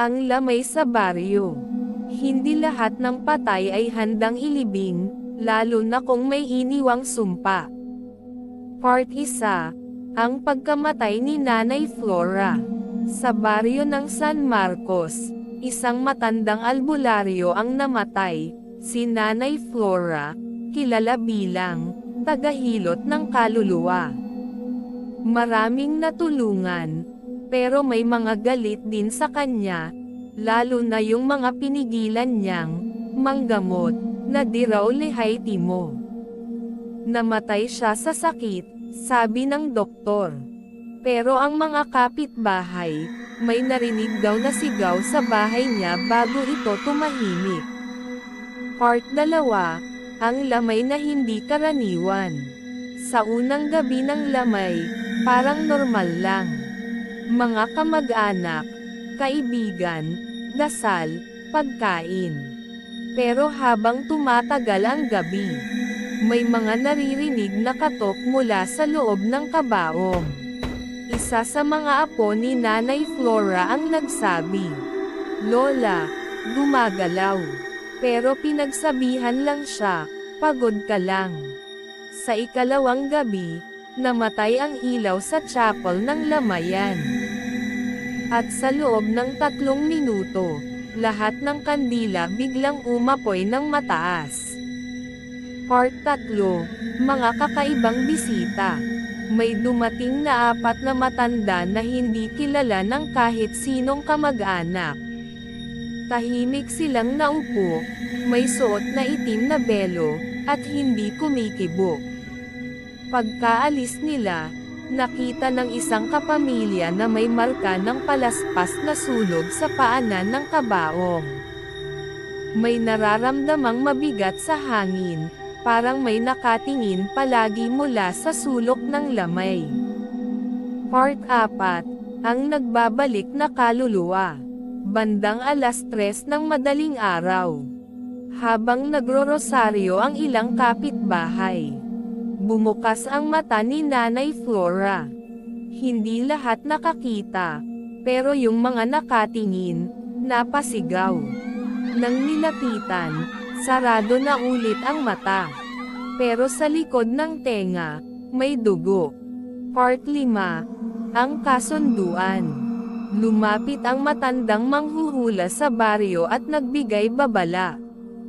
Ang lamay sa baryo. Hindi lahat ng patay ay handang ilibing, lalo na kung may iniwang sumpa. Part 1. Ang pagkamatay ni Nanay Flora. Sa baryo ng San Marcos, isang matandang albularyo ang namatay, si Nanay Flora, kilala bilang tagahilot ng kaluluwa. Maraming natulungan, pero may mga galit din sa kanya, lalo na yung mga pinigilan niyang manggamot na di raw lihay timo. Namatay siya sa sakit, sabi ng doktor. Pero ang mga kapitbahay, may narinig daw na sigaw sa bahay niya bago ito tumahimik. Part 2, ang lamay na hindi karaniwan. Sa unang gabi ng lamay, parang normal lang. Mga kamag-anak, kaibigan, dasal, pagkain. Pero habang tumatagal ang gabi, may mga naririnig na katok mula sa loob ng kabaong. Isa sa mga apo ni Nanay Flora ang nagsabi, Lola, gumagalaw. Pero pinagsabihan lang siya, pagod ka lang. Sa ikalawang gabi, namatay ang ilaw sa chapel ng lamayan. At sa loob ng tatlong minuto, lahat ng kandila biglang umapoy ng mataas. Part 3, Mga kakaibang bisita. May dumating na apat na matanda na hindi kilala ng kahit sinong kamag-anak. Tahimik silang naupo, may suot na itim na belo, at hindi kumikibo. Pagkaalis nila, nakita ng isang kapamilya na may marka ng palaspas na sunog sa paanan ng kabaong. May nararamdamang mabigat sa hangin, parang may nakatingin palagi mula sa sulok ng lamay. Part 4, ang nagbabalik na kaluluwa. Bandang alas 3 ng madaling araw. Habang nagro-rosaryo ang ilang kapitbahay. Bumukas ang mata ni Nanay Flora. Hindi lahat nakakita, pero yung mga nakatingin, napasigaw. Nang nilapitan, sarado na ulit ang mata. Pero sa likod ng tenga, may dugo. Part 5. Ang kasunduan. Lumapit ang matandang manghuhula sa baryo at nagbigay babala.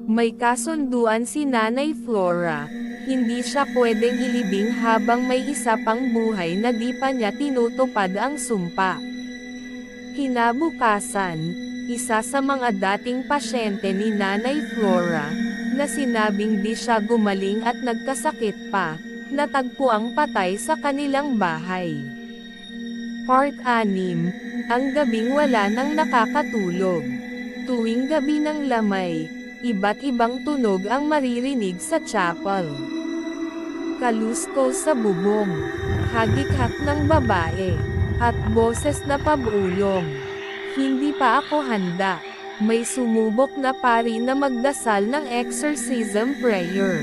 May kasunduan si Nanay Flora, hindi siya pwedeng ilibing habang may isa pang buhay na di pa niya tinutupad ang sumpa. Kinabukasan, isa sa mga dating pasyente ni Nanay Flora, na sinabing di siya gumaling at nagkasakit pa, natagpo ang patay sa kanilang bahay. Part 6, ang gabing wala nang nakakatulog. Tuwing gabi ng lamay, iba't ibang tunog ang maririnig sa chapel. Kalusko sa bubong, hagikhat ng babae, at boses na pabulong. Hindi pa ako handa. May sumubok na pari na magdasal ng exorcism prayer.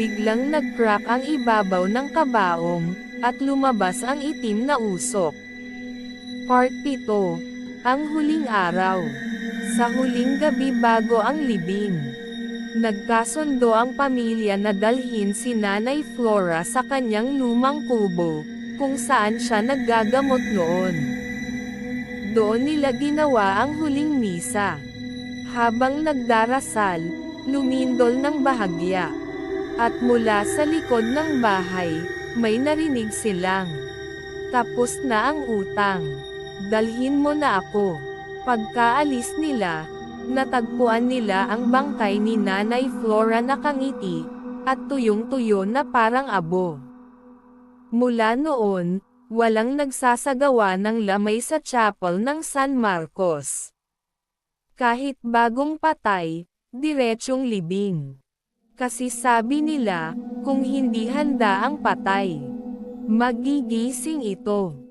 Biglang nag-crack ang ibabaw ng kabaong, at lumabas ang itim na usok. Part 7. Ang huling araw. Sa huling gabi bago ang libing. Nagkasundo ang pamilya na dalhin si Nanay Flora sa kanyang lumang kubo, kung saan siya naggagamot noon. Doon nila ginawa ang huling misa. Habang nagdarasal, lumindol ng bahagya. At mula sa likod ng bahay, may narinig silang. Tapos na ang utang. Dalhin mo na ako. Pagkaalis nila, natagpuan nila ang bangkay ni Nanay Flora na kangiti, at tuyong-tuyo na parang abo. Mula noon, walang nagsasagawa ng lamay sa chapel ng San Marcos. Kahit bagong patay, diretsyong libing. Kasi sabi nila, kung hindi handa ang patay, magigising ito.